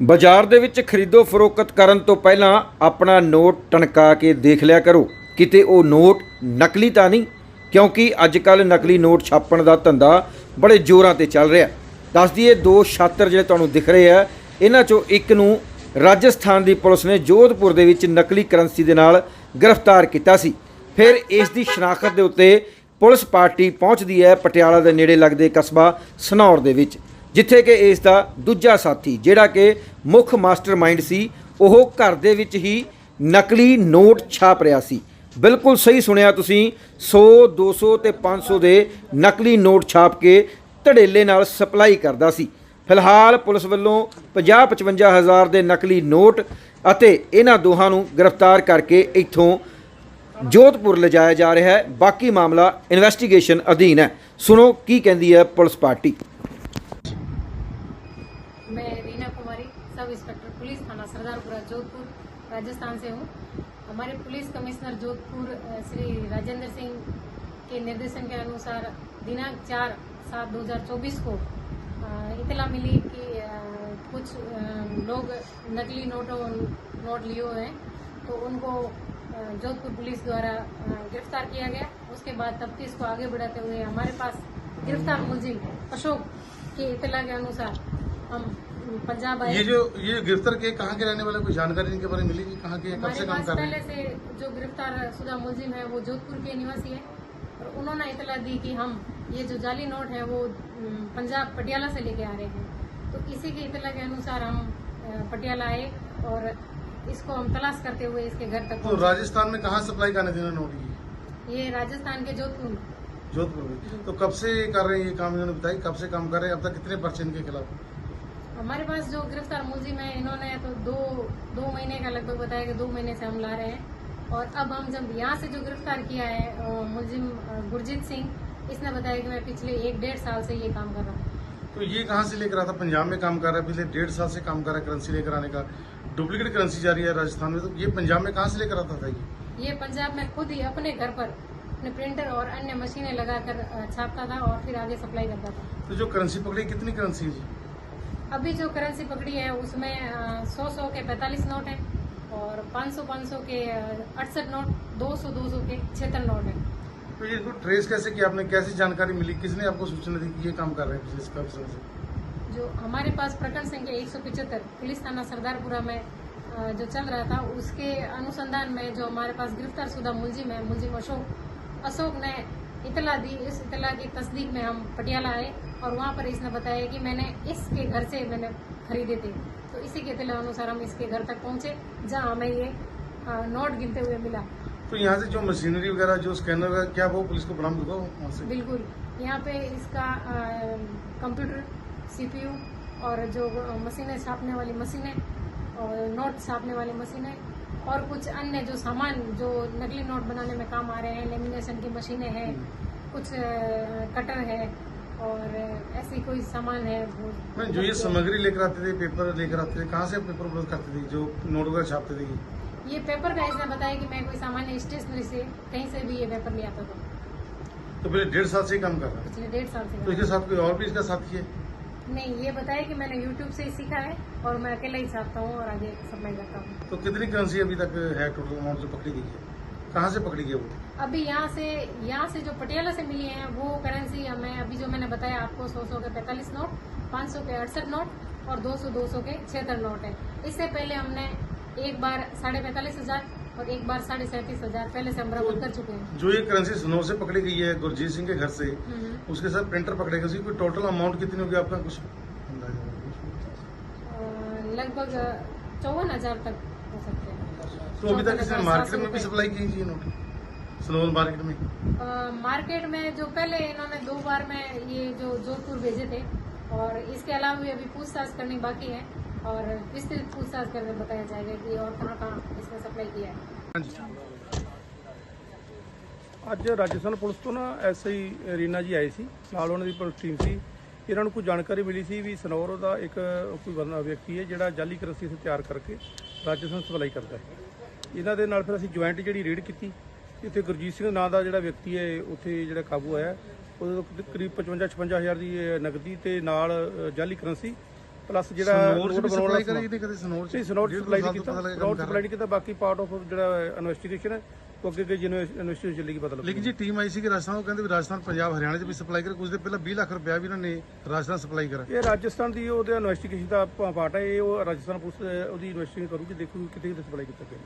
ਬਾਜ਼ਾਰ ਦੇ ਵਿੱਚ ਖਰੀਦੋ ਫਰੋਖਤ ਕਰਨ ਤੋਂ ਪਹਿਲਾਂ ਆਪਣਾ ਨੋਟ ਟਣਕਾ ਕੇ ਦੇਖ ਲਿਆ ਕਰੋ। ਕਿਤੇ ਉਹ ਨੋਟ ਨਕਲੀ ਤਾਂ ਨਹੀਂ, ਕਿਉਂਕਿ ਅੱਜ ਕੱਲ ਨਕਲੀ ਨੋਟ ਛਾਪਣ ਦਾ ਧੰਦਾ ਬੜੇ ਜ਼ੋਰਾਂ ਤੇ ਚੱਲ ਰਿਹਾ। ਦੱਸ ਦਈਏ, ਦੋ ਛਾਤਰ ਜਿਹੜੇ ਤੁਹਾਨੂੰ ਦਿਖ ਰਹੇ ਆ, ਇਹਨਾਂ ਚੋਂ ਇੱਕ ਨੂੰ ਰਾਜਸਥਾਨ ਦੀ ਪੁਲਿਸ ਨੇ ਜੋਧਪੁਰ ਦੇ ਵਿੱਚ ਨਕਲੀ ਕਰੰਸੀ ਦੇ ਨਾਲ ਗ੍ਰਿਫਤਾਰ ਕੀਤਾ ਸੀ। ਫਿਰ ਇਸ ਦੀ ਸ਼ਨਾਖਤ ਦੇ ਉੱਤੇ ਪੁਲਿਸ ਪਾਰਟੀ ਪਹੁੰਚਦੀ ਹੈ ਪਟਿਆਲਾ ਦੇ ਨੇੜੇ ਲੱਗਦੇ ਕਸਬਾ ਸਨੌਰ ਦੇ ਵਿੱਚ। ਜਿੱਥੇ ਕਿ ਇਸ ਦਾ ਦੂਜਾ ਸਾਥੀ, ਜਿਹੜਾ ਕਿ ਮੁੱਖ ਮਾਸਟਰਮਾਈਂਡ ਸੀ, ਉਹ ਘਰ ਦੇ ਵਿੱਚ ਹੀ ਨਕਲੀ ਨੋਟ ਛਾਪ ਰਿਹਾ ਸੀ। ਬਿਲਕੁਲ ਸਹੀ ਸੁਣਿਆ ਤੁਸੀਂ 100 200 ਤੇ 500 ਦੇ ਨਕਲੀ ਨੋਟ ਛਾਪ ਕੇ ਧੜੇਲੇ ਨਾਲ ਸਪਲਾਈ ਕਰਦਾ ਸੀ। ਫਿਲਹਾਲ ਪੁਲਿਸ ਵੱਲੋਂ 50 55 ਹਜ਼ਾਰ ਦੇ ਨਕਲੀ ਨੋਟ ਅਤੇ ਇਹਨਾਂ ਦੋਹਾਂ ਨੂੰ ਗ੍ਰਿਫਤਾਰ ਕਰਕੇ ਇੱਥੋਂ ਜੋਧਪੁਰ ਲਿਜਾਇਆ ਜਾ ਰਿਹਾ ਹੈ। ਬਾਕੀ ਮਾਮਲਾ ਇਨਵੈਸਟੀਗੇਸ਼ਨ ਅਧੀਨ ਹੈ। ਸੁਣੋ ਕੀ ਕਹਿੰਦੀ ਹੈ ਪੁਲਿਸ ਪਾਰਟੀ। मैं कुमारी सब इंस्पेक्टर पुलिस थाना, सरदारपुरा, जोधपुर, राजस्थान से हूँ। हमारे पुलिस कमिश्नर जोधपुर श्री राजेंद्र सिंह के निर्देशन के अनुसार दिनांक चार सात दो हज़ार चौबीस को इतला मिली कि कुछ लोग नकली नोटों, नोट लिए हुए हैं। तो उनको जोधपुर पुलिस द्वारा गिरफ़्तार किया गया। उसके बाद तफ्तीश को आगे बढ़ाते हुए हमारे पास गिरफ़्तार मुलजिम अशोक की इतला के अनुसार हम पंजाब आए। ये जो ये जो गिरफ़्तार के कहाँ के रहने वाले कोई जानकारी इनके बारे में मिली कहाँ के कब से काम कर रहे हैं? पहले से जो गिरफ़्तार शुदा मुलजिम है वो जोधपुर के निवासी है। और उन्होंने इतला दी कि हम ये जो जाली नोट है वो पंजाब पटियाला से लेके आ रहे हैं। तो इसी की इतला के अनुसार हम पटियाला आए और इसको हम तलाश करते हुए इसके घर तक तो राजस्थान में कहाँ सप्लाई करने इन्होंने नोट की? ये राजस्थान के जोधपुर जोधपुर में। तो कब से कर रहे हैं ये काम? इन्होंने बताई कब से काम कर रहे हैं? अब तक कितने पर्चे इनके खिलाफ हमारे पास जो गिरफ़्तार मुलजिम है इन्होंने तो दो दो महीने का लगभग बताया कि दो महीने से हम ला रहे हैं। और अब हम जब यहाँ से जो गिरफ़्तार किया है मुलजिम गुरजीत सिंह इसने बताया कि मैं पिछले एक डेढ़ साल से ये काम कर रहा हूँ। तो ये कहाँ से लेकर आता? पंजाब में काम कर रहा है पिछले डेढ़ साल से काम कर रहा है करेंसी लेकर आने का। डुप्लीकेट करेंसी जा रही है राजस्थान में तो ये पंजाब में कहाँ से लेकर आता था ये? ये पंजाब में खुद ही अपने घर पर अपने प्रिंटर और अन्य मशीनें लगाकर छापता था और फिर आगे सप्लाई करता था। तो जो करेंसी पकड़ी कितनी करेंसी है अभी जो करेंसी पकड़ी है उसमें सौ सौ के पैंतालीस नोट हैं और 500 500 के अड़सठ नोट 200 200 के छिहत्तर नोट हैं। तो ये इनको ट्रेस कैसे किया आपने? कैसी जानकारी मिली? किसने आपको सूचना दी कि ये काम कर रहे हैं कब से? जो हमारे पास प्रकरण संख्या एक सौ पिचहत्तर पुलिस थाना सरदारपुरा में जो चल रहा था उसके अनुसंधान में जो हमारे पास गिरफ़्तार शुदा मुलजिम है मुलजिम अशोक अशोक ने इतला दी इस इतला की तस्दीक में हम पटियाला आए और वहाँ पर इसने बताया कि मैंने इसके घर से मैंने खरीदे थे। तो इसी के इतला अनुसार हम इसके घर तक पहुँचे जहाँ हमें ये नोट गिनते हुए मिला। तो यहाँ से जो मशीनरी वगैरह जो स्कैनर वगैरह क्या वो पुलिस को बरामद हुआ वहाँ से? बिल्कुल। यहाँ पे इसका कंप्यूटर सीपीयू और जो मशीनें छापने वाली मशीनें और नोट छापने वाली मशीनें और कुछ अन्य जो सामान जो नकली नोट बनाने में काम आ रहे हैं लेमिनेशन की मशीनें हैं कुछ कटर है और ऐसी कोई सामान है मैं जो ये सामग्री लेकर आते थे पेपर लेकर आते थे कहाँ से पेपर उपलब्ध करते थे जो नोट वगैरह छापते थे? ये? पेपर का इसने बताया कि मैं कोई सामान्य स्टेशनरी से कहीं से भी ये पेपर ले आता था। तो फिर डेढ़ साल से काम कर रहा है। पिछले डेढ़ साल से तो इसके साथ कोई और भी इसका साथी है नहीं ये बताया कि मैंने यूट्यूब से ही सीखा है और मैं अकेला ही छापता हूँ और आगे सप्लाई करता हूँ। तो कितनी करेंसी अभी तक है टोटल अमाउंट जो पकड़ी गई है? कहाँ से पकड़ी गई वो? अभी यहाँ से यहाँ से जो पटियाला से मिली है वो करेंसी हमें अभी जो मैंने बताया आपको सौ सौ के पैंतालीस नोट पाँच सौ के अड़सठ नोट और दो सौ दो सौ के छिहत्तर नोट है। इससे पहले हमने एक बार साढ़े पैंतालीस हज़ार और एक बार साढ़े सैंतीस हज़ार पहले से हम बरामद कर चुके हैं। जो ये करेंसी स्नो से पकड़ी गई है गुरजीत सिंह के घर से हम्म। उसके साथ प्रिंटर पकड़े गए उसकी टोटल अमाउंट कितनी होगी आपका? कुछ लगभग चौवन हज़ार तक हो सकते हैं। तो अभी तक 54,700 इसने मार्केट में भी सप्लाई की थी ये नोट स्नोल मार्केट में? मार्केट में जो पहले इन्होंने दो बार में ये जो जोधपुर भेजे थे और इसके अलावा भी अभी पूछताछ करनी बाकी है। और विस्तृत पूछताछ करके बताया जाएगा कि और कहाँ कहाँ इसने सप्लाई किया है हाँ जी ਅੱਜ ਰਾਜਸਥਾਨ ਪੁਲਿਸ ਤੋਂ ਨਾ ਐਸਆਈ ਰੀਨਾ ਜੀ ਆਏ ਸੀ ਨਾਲ ਉਹਨਾਂ ਦੀ ਪੁਲਿਸ ਟੀਮ ਸੀ ਇਹਨਾਂ ਨੂੰ ਕੋਈ ਜਾਣਕਾਰੀ ਮਿਲੀ ਸੀ ਵੀ ਸਨੌਰ ਦਾ ਇੱਕ ਕੋਈ ਬੰਦਾ ਵਿਅਕਤੀ ਹੈ ਜਿਹੜਾ ਜਾਲੀ ਕਰੰਸੀ ਇੱਥੇ ਤਿਆਰ ਕਰਕੇ ਰਾਜਸਥਾਨ ਸਪਲਾਈ ਕਰਦਾ ਹੈ ਇਹਨਾਂ ਦੇ ਨਾਲ ਫਿਰ ਅਸੀਂ ਜੁਆਇੰਟ ਜਿਹੜੀ ਰੇਡ ਕੀਤੀ ਇੱਥੇ ਗੁਰਜੀਤ ਸਿੰਘ ਨਾਂ ਦਾ ਜਿਹੜਾ ਵਿਅਕਤੀ ਹੈ ਉੱਥੇ ਜਿਹੜਾ ਕਾਬੂ ਆਇਆ ਉਹਦੇ ਤੋਂ ਕਰੀਬ 55 56 ਹਜ਼ਾਰ ਦੀ ਇਹ ਨਗਦੀ ਤੇ ਨਾਲ ਅ, ਜਾਲੀ ਕਰੰਸੀ ਪਲੱਸ ਜਿਹੜਾ ਸਨੌਰ ਚ ਵੀ ਸਪਲਾਈ ਦਾ ਕਰੀ ਇਹਨੇ ਕਦੇ ਸਨੌਰ ਚ? ਦੋ ਸਪਲਾਈ ਤੋਂ ਕੀਤਾ। ਸਨੋਟ ਕਰ ਸਪਲਾਈ ਕੀਤਾ। ਬਾਕੀ ਪਾਰਟ ਆਫ ਜਿਹੜਾ ਇਨਵੈਸਟੀਗੇਸ਼ਨ ਹੈ ਉਹ ਅੱਗੇ ਅੱਗੇ ਇਨਵੈਸਟੀਗੇਸ਼ਨ ਚੱਲੇਗੀ ਪਤਾ ਲੱਗੇਗਾ। ਲੇਕਿਨ ਜੀ ਟੀਮ ਆਈ ਸੀ ਕਿ ਰਾਜਸਥਾਨ ਉਹ ਕਹਿੰਦੇ ਵੀ ਰਾਜਸਥਾਨ ਪੰਜਾਬ ਹਰਿਆਣਾ ਚ ਵੀ ਸਪਲਾਈ ਕਰ ਕੁਝ ਦਿਨ ਪਹਿਲਾਂ 20 ਲੱਖ ਰੁਪਇਆ ਵੀ ਇਹਨਾਂ ਨੇ ਰਾਜਸਥਾਨ ਸਪਲਾਈ ਕਰਾ ਇਹ ਰਾਜਸਥਾਨ ਦੀ ਉਹਦੇ ਇਨਵੈਸਟੀਗੇਸ਼ਨ ਦਾ ਪਾਰਟ ਹੈ ਇਹ ਉਹ ਰਾਜਸਥਾਨ ਪੁਲਿਸ ਉਹਦੀ ਇਨਵੈਸਟੀਗੇਸ਼ਨ ਕਰੂਗੀ ਦੇਖੂਗੀ ਕਿਤੇ ਕਿਤੇ ਸਪਲਾਈ ਕੀਤਾ ਗਿਆ।